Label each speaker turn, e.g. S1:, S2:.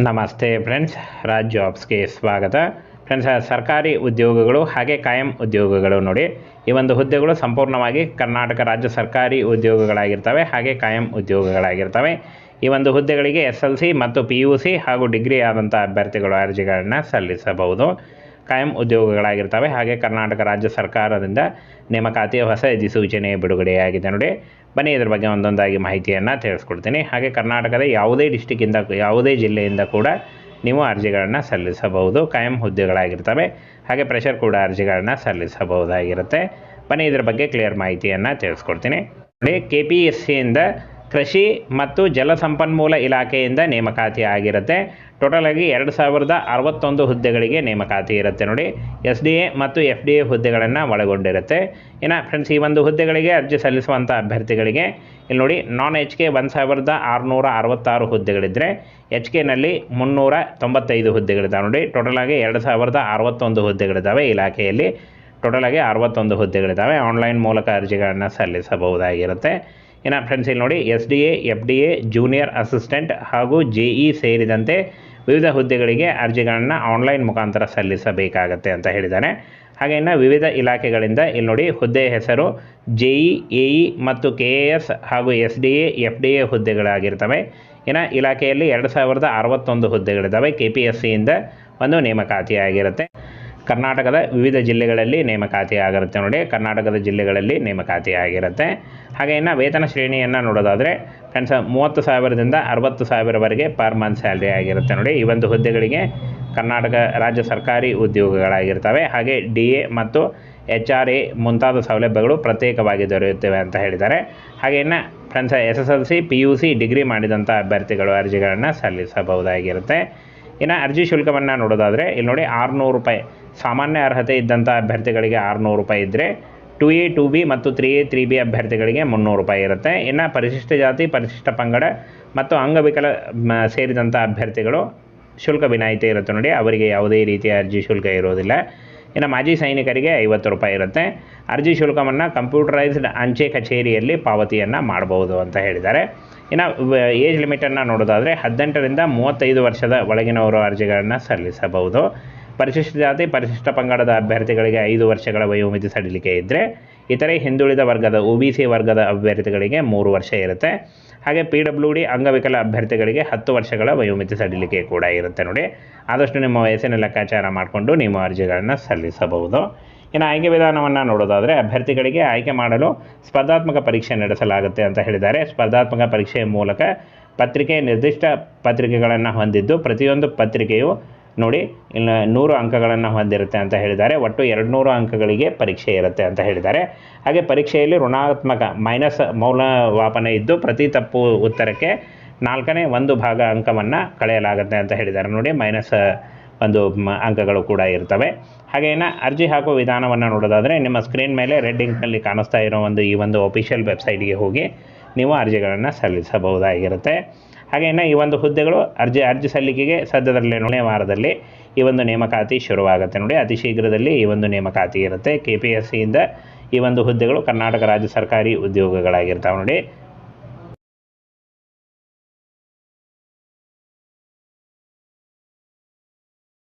S1: ನಮಸ್ತೆ ಫ್ರೆಂಡ್ಸ್ ರಾಜ್ ಜಾಬ್ಸ್ಗೆ ಸ್ವಾಗತ. ಫ್ರೆಂಡ್ಸ್, ಸರ್ಕಾರಿ ಉದ್ಯೋಗಗಳು ಹಾಗೆ ಕಾಯಂ ಉದ್ಯೋಗಗಳು ನೋಡಿ, ಈ ಒಂದು ಹುದ್ದೆಗಳು ಸಂಪೂರ್ಣವಾಗಿ ಕರ್ನಾಟಕ ರಾಜ್ಯ ಸರ್ಕಾರಿ ಉದ್ಯೋಗಗಳಾಗಿರ್ತವೆ, ಹಾಗೆ ಕಾಯಂ ಉದ್ಯೋಗಗಳಾಗಿರ್ತವೆ. ಈ ಒಂದು ಹುದ್ದೆಗಳಿಗೆ ಎಸ್ ಎಲ್ ಸಿ ಮತ್ತು ಪಿ ಯು ಸಿ ಹಾಗೂ ಡಿಗ್ರಿ ಆದಂಥ ಅಭ್ಯರ್ಥಿಗಳು ಅರ್ಜಿಗಳನ್ನು ಸಲ್ಲಿಸಬಹುದು. ಕಾಯಂ ಉದ್ಯೋಗಗಳಾಗಿರ್ತವೆ. ಹಾಗೆ ಕರ್ನಾಟಕ ರಾಜ್ಯ ಸರ್ಕಾರದಿಂದ ನೇಮಕಾತಿಯ ಹೊಸ ಅಧಿಸೂಚನೆ ಬಿಡುಗಡೆಯಾಗಿದೆ ನೋಡಿ. ಬನ್ನಿ ಇದ್ರ ಬಗ್ಗೆ ಒಂದೊಂದಾಗಿ ಮಾಹಿತಿಯನ್ನು ತಿಳಿಸ್ಕೊಡ್ತೀನಿ. ಹಾಗೆ ಕರ್ನಾಟಕದ ಯಾವುದೇ ಡಿಸ್ಟಿಕ್ಕಿಂದ ಯಾವುದೇ ಜಿಲ್ಲೆಯಿಂದ ಕೂಡ ನೀವು ಅರ್ಜಿಗಳನ್ನು ಸಲ್ಲಿಸಬಹುದು. ಕಾಯಂ ಹುದ್ದೆಗಳಾಗಿರ್ತವೆ. ಹಾಗೆ ಪ್ರೆಷರ್ ಕೂಡ ಅರ್ಜಿಗಳನ್ನು ಸಲ್ಲಿಸಬಹುದಾಗಿರುತ್ತೆ. ಬನ್ನಿ ಇದ್ರ ಬಗ್ಗೆ ಕ್ಲಿಯರ್ ಮಾಹಿತಿಯನ್ನು ತಿಳಿಸ್ಕೊಡ್ತೀನಿ. ನೋಡಿ ಕೆ ಪಿ ಎಸ್ ಸಿಯಿಂದ ಕೃಷಿ ಮತ್ತು ಜಲಸಂಪನ್ಮೂಲ ಇಲಾಖೆಯಿಂದ ನೇಮಕಾತಿ ಆಗಿರುತ್ತೆ. ಟೋಟಲ್ ಆಗಿ ಎರಡು ಸಾವಿರದ ಅರವತ್ತೊಂದು ಹುದ್ದೆಗಳಿಗೆ ನೇಮಕಾತಿ ಇರುತ್ತೆ ನೋಡಿ. ಎಸ್ ಡಿ ಎ ಮತ್ತು ಎಫ್ ಡಿ ಎ ಹುದ್ದೆಗಳನ್ನು ಒಳಗೊಂಡಿರುತ್ತೆ. ಇನ್ನು ಫ್ರೆಂಡ್ಸ್ ಈ ಒಂದು ಹುದ್ದೆಗಳಿಗೆ ಅರ್ಜಿ ಸಲ್ಲಿಸುವಂಥ ಅಭ್ಯರ್ಥಿಗಳಿಗೆ ಇಲ್ಲಿ ನೋಡಿ ನಾನ್ ಎಚ್ ಕೆ ಒಂದು ಸಾವಿರದ ಆರುನೂರ ಅರವತ್ತಾರು ಹುದ್ದೆಗಳಿದ್ದರೆ ಎಚ್ ಕೆನಲ್ಲಿ ಮುನ್ನೂರ ತೊಂಬತ್ತೈದು ಹುದ್ದೆಗಳಿದ್ದಾವೆ ನೋಡಿ. ಟೋಟಲ್ ಆಗಿ ಎರಡು ಸಾವಿರದ ಅರವತ್ತೊಂದು ಹುದ್ದೆಗಳಿದ್ದಾವೆ ಇಲಾಖೆಯಲ್ಲಿ. ಟೋಟಲ್ ಆಗಿ ಅರವತ್ತೊಂದು ಹುದ್ದೆಗಳಿದ್ದಾವೆ ಆನ್ಲೈನ್ ಮೂಲಕ ಅರ್ಜಿಗಳನ್ನು ಸಲ್ಲಿಸಬಹುದಾಗಿರುತ್ತೆ. ಇನ್ನು ಫ್ರೆಂಡ್ಸ್ ಇಲ್ಲಿ ನೋಡಿ S D A F D A junior assistant ಹಾಗೂ ಜೆ ಇ ಸೇರಿದಂತೆ ವಿವಿಧ ಹುದ್ದೆಗಳಿಗೆ ಅರ್ಜಿಗಳನ್ನು ಆನ್ಲೈನ್ ಮುಖಾಂತರ ಸಲ್ಲಿಸಬೇಕಾಗತ್ತೆ ಅಂತ ಹೇಳಿದ್ದಾನೆ ಹಾಗೆ ಇನ್ನು ವಿವಿಧ ಇಲಾಖೆಗಳಿಂದ ಇಲ್ಲಿ ನೋಡಿ ಹುದ್ದೆ ಹೆಸರು ಜೆ ಇ ಎ ಇ ಮತ್ತು ಕೆ ಎ ಎಸ್ ಹಾಗೂ S D A F D A ಹುದ್ದೆಗಳಾಗಿರ್ತವೆ. ಇನ್ನು ಇಲಾಖೆಯಲ್ಲಿ ಎರಡು ಸಾವಿರದ ಅರವತ್ತೊಂದು ಹುದ್ದೆಗಳಿದ್ದಾವೆ ಕೆ ಪಿ ಎಸ್ ಸಿಯಿಂದ ಒಂದು ನೇಮಕಾತಿ ಆಗಿರುತ್ತೆ ಕರ್ನಾಟಕದ ವಿವಿಧ ಜಿಲ್ಲೆಗಳಲ್ಲಿ ನೇಮಕಾತಿ ಆಗಿರುತ್ತೆ ನೋಡಿ. ಕರ್ನಾಟಕದ ಜಿಲ್ಲೆಗಳಲ್ಲಿ ನೇಮಕಾತಿ ಆಗಿರುತ್ತೆ ಹಾಗೆ ಇನ್ನು ವೇತನ ಶ್ರೇಣಿಯನ್ನು ನೋಡೋದಾದರೆ ಫ್ರೆಂಡ್ಸ್ ಮೂವತ್ತು ಸಾವಿರದಿಂದ ಅರವತ್ತು ಸಾವಿರವರೆಗೆ ಪರ್ ಮಂತ್ ಸ್ಯಾಲ್ರಿ ಆಗಿರುತ್ತೆ ನೋಡಿ. ಈ ಒಂದು ಹುದ್ದೆಗಳಿಗೆ ಕರ್ನಾಟಕ ರಾಜ್ಯ ಸರ್ಕಾರಿ ಉದ್ಯೋಗಗಳಾಗಿರ್ತವೆ. ಹಾಗೆ ಡಿ ಎ ಮತ್ತು ಎಚ್ ಆರ್ ಎ ಮುಂತಾದ ಸೌಲಭ್ಯಗಳು ಪ್ರತ್ಯೇಕವಾಗಿ ದೊರೆಯುತ್ತವೆ ಅಂತ ಹೇಳಿದ್ದಾರೆ. ಹಾಗೆ ಇನ್ನು friends S S L C P U C degree ಮಾಡಿದಂಥ ಅಭ್ಯರ್ಥಿಗಳು ಅರ್ಜಿಗಳನ್ನು ಸಲ್ಲಿಸಬಹುದಾಗಿರುತ್ತೆ. ಇನ್ನು ಅರ್ಜಿ ಶುಲ್ಕವನ್ನು ನೋಡೋದಾದರೆ, ಇಲ್ಲಿ ನೋಡಿ ಆರುನೂರು ರೂಪಾಯಿ, ಸಾಮಾನ್ಯ ಅರ್ಹತೆ ಇದ್ದಂಥ ಅಭ್ಯರ್ಥಿಗಳಿಗೆ ಆರುನೂರು ರೂಪಾಯಿ ಇದ್ದರೆ ಟು ಎ ಟು ಬಿ ಮತ್ತು ತ್ರೀ ಎ ತ್ರೀ ಬಿ ಅಭ್ಯರ್ಥಿಗಳಿಗೆ ಮುನ್ನೂರು ರೂಪಾಯಿ ಇರುತ್ತೆ. ಇನ್ನು ಪರಿಶಿಷ್ಟ ಜಾತಿ, ಪರಿಶಿಷ್ಟ ಪಂಗಡ ಮತ್ತು ಅಂಗವಿಕಲ ಸೇರಿದಂಥ ಅಭ್ಯರ್ಥಿಗಳು ಶುಲ್ಕ ವಿನಾಯಿತಿ ಇರುತ್ತೆ ನೋಡಿ. ಅವರಿಗೆ ಯಾವುದೇ ರೀತಿಯ ಅರ್ಜಿ ಶುಲ್ಕ ಇರೋದಿಲ್ಲ. ಇನ್ನು ಮಾಜಿ ಸೈನಿಕರಿಗೆ ಐವತ್ತು ರೂಪಾಯಿ ಇರುತ್ತೆ. ಅರ್ಜಿ ಶುಲ್ಕವನ್ನು ಕಂಪ್ಯೂಟರೈಸ್ಡ್ ಅಂಚೆ ಕಚೇರಿಯಲ್ಲಿ ಪಾವತಿಯನ್ನು ಮಾಡಬಹುದು ಅಂತ ಹೇಳಿದ್ದಾರೆ. ಇನ್ನು ಏಜ್ ಲಿಮಿಟನ್ನು ನೋಡೋದಾದರೆ ಹದಿನೆಂಟರಿಂದ ಮೂವತ್ತೈದು ವರ್ಷದ ಒಳಗಿನವರು ಅರ್ಜಿಗಳನ್ನು ಸಲ್ಲಿಸಬಹುದು. ಪರಿಶಿಷ್ಟ ಜಾತಿ ಪರಿಶಿಷ್ಟ ಪಂಗಡದ ಅಭ್ಯರ್ಥಿಗಳಿಗೆ ಐದು ವರ್ಷಗಳ ವಯೋಮಿತಿ ಸಡಿಲಿಕೆ ಇದ್ದರೆ ಇತರೆ ಹಿಂದುಳಿದ ವರ್ಗದ ಒ ವರ್ಗದ ಅಭ್ಯರ್ಥಿಗಳಿಗೆ ಮೂರು ವರ್ಷ ಇರುತ್ತೆ. ಹಾಗೆ ಪಿ ಡಬ್ಲ್ಯೂ ಡಿ ಅಂಗವಿಕಲ ಅಭ್ಯರ್ಥಿಗಳಿಗೆ ಹತ್ತು ವರ್ಷಗಳ ವಯೋಮಿತಿ ಸಡಿಲಿಕೆ ಕೂಡ ಇರುತ್ತೆ ನೋಡಿ. ಆದಷ್ಟು ನಿಮ್ಮ ವಯಸ್ಸಿನ ಲೆಕ್ಕಾಚಾರ ಮಾಡಿಕೊಂಡು ನಿಮ್ಮ ಅರ್ಜಿಗಳನ್ನು ಸಲ್ಲಿಸಬಹುದು. ಇನ್ನು ಆಯ್ಕೆ ವಿಧಾನವನ್ನು ನೋಡೋದಾದರೆ, ಅಭ್ಯರ್ಥಿಗಳಿಗೆ ಆಯ್ಕೆ ಮಾಡಲು ಸ್ಪರ್ಧಾತ್ಮಕ ಪರೀಕ್ಷೆ ನಡೆಸಲಾಗುತ್ತೆ ಅಂತ ಹೇಳಿದ್ದಾರೆ. ಸ್ಪರ್ಧಾತ್ಮಕ ಪರೀಕ್ಷೆಯ ಮೂಲಕ ಪತ್ರಿಕೆ ನಿರ್ದಿಷ್ಟ ಪತ್ರಿಕೆಗಳನ್ನು ಹೊಂದಿದ್ದು ಪ್ರತಿಯೊಂದು ಪತ್ರಿಕೆಯು ನೋಡಿ, ಇನ್ನು ನೂರು ಅಂಕಗಳನ್ನು ಹೊಂದಿರುತ್ತೆ ಅಂತ ಹೇಳಿದ್ದಾರೆ. ಒಟ್ಟು ಎರಡು ನೂರು ಅಂಕಗಳಿಗೆ ಪರೀಕ್ಷೆ ಇರುತ್ತೆ ಅಂತ ಹೇಳಿದ್ದಾರೆ. ಹಾಗೆ ಪರೀಕ್ಷೆಯಲ್ಲಿ ಋಣಾತ್ಮಕ ಮೈನಸ್ ಮೌಲ್ಯಮಾಪನ ಇದ್ದು ಪ್ರತಿ ತಪ್ಪು ಉತ್ತರಕ್ಕೆ ನಾಲ್ಕನೇ ಒಂದು ಭಾಗ ಅಂಕವನ್ನು ಕಳೆಯಲಾಗುತ್ತೆ ಅಂತ ಹೇಳಿದ್ದಾರೆ. ನೋಡಿ, ಮೈನಸ್ ಒಂದು ಅಂಕಗಳು ಕೂಡ ಇರ್ತವೆ. ಹಾಗೇನ ಅರ್ಜಿ ಹಾಕುವ ವಿಧಾನವನ್ನು ನೋಡೋದಾದರೆ, ನಿಮ್ಮ ಸ್ಕ್ರೀನ್ ಮೇಲೆ ರೆಡ್ ಕಾಣಿಸ್ತಾ ಇರೋ ಒಂದು ಈ ಒಂದು ಒಫಿಷಿಯಲ್ ವೆಬ್ಸೈಟ್ಗೆ ಹೋಗಿ ನೀವು ಅರ್ಜಿಗಳನ್ನು ಸಲ್ಲಿಸಬಹುದಾಗಿರುತ್ತೆ. ಹಾಗೆ ಇನ್ನು ಈ ಒಂದು ಹುದ್ದೆಗಳು ಅರ್ಜಿ ಅರ್ಜಿ ಸಲ್ಲಿಕೆಗೆ ಸದ್ಯದಲ್ಲೇ ನೇ ವಾರದಲ್ಲಿ ಈ ಒಂದು ನೇಮಕಾತಿ ಶುರುವಾಗುತ್ತೆ ನೋಡಿ. ಅತಿ ಶೀಘ್ರದಲ್ಲಿ ಈ ಒಂದು ನೇಮಕಾತಿ ಇರುತ್ತೆ. ಕೆ ಪಿ ಎಸ್ ಸಿಯಿಂದ ಈ ಒಂದು ಹುದ್ದೆಗಳು ಕರ್ನಾಟಕ ರಾಜ್ಯ ಸರ್ಕಾರಿ ಉದ್ಯೋಗಗಳಾಗಿರ್ತಾವೆ ನೋಡಿ.